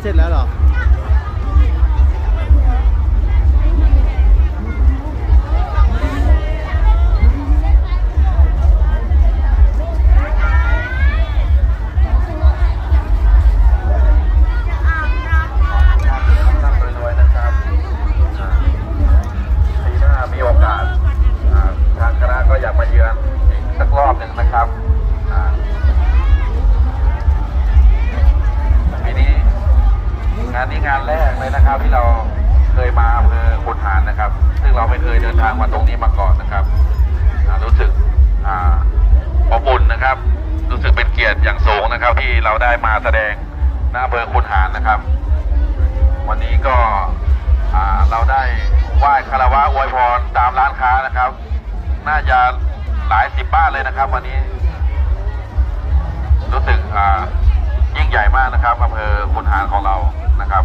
เ来了 ครับที่เราเคยมาอำเภอขุนหารนะครับ ซึ่งเราไม่เคยเดินทางมาตรงนี้มาก่อนนะครับรู้สึกอ่าอบอุ่นนะครับ รู้สึกเป็นเกียรติอย่างสูงนะครับ ที่เราได้มาแสดงหน้าอำเภอขุนหารนะครับ วันนี้ก็เราได้ไหว้คารวะอวยพรตามร้านค้านะครับ น่าจะหลายสิบบ้านเลยนะครับ วันนี้ รู้สึกยิ่งใหญ่มากนะครับอำเภอขุนหารของเรานะครับ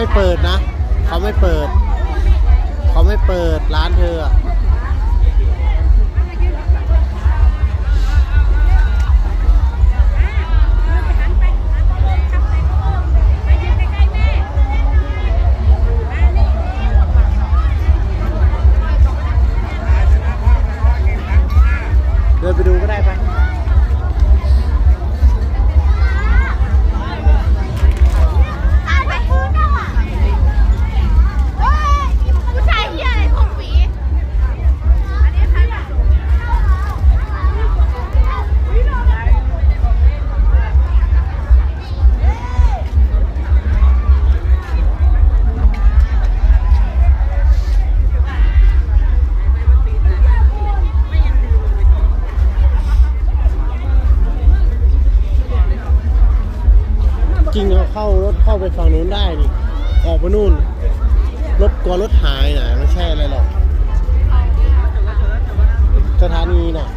ไม่เปิดนะ เขาไม่เปิด เขาไม่เปิดร้านเธอ เข้ารถเข้าไปฝั่งนู้นได้นี่ออกไปนู่น รถกลัวรถหายนะไม่ใช่อะไรหรอกสถานีน่ะ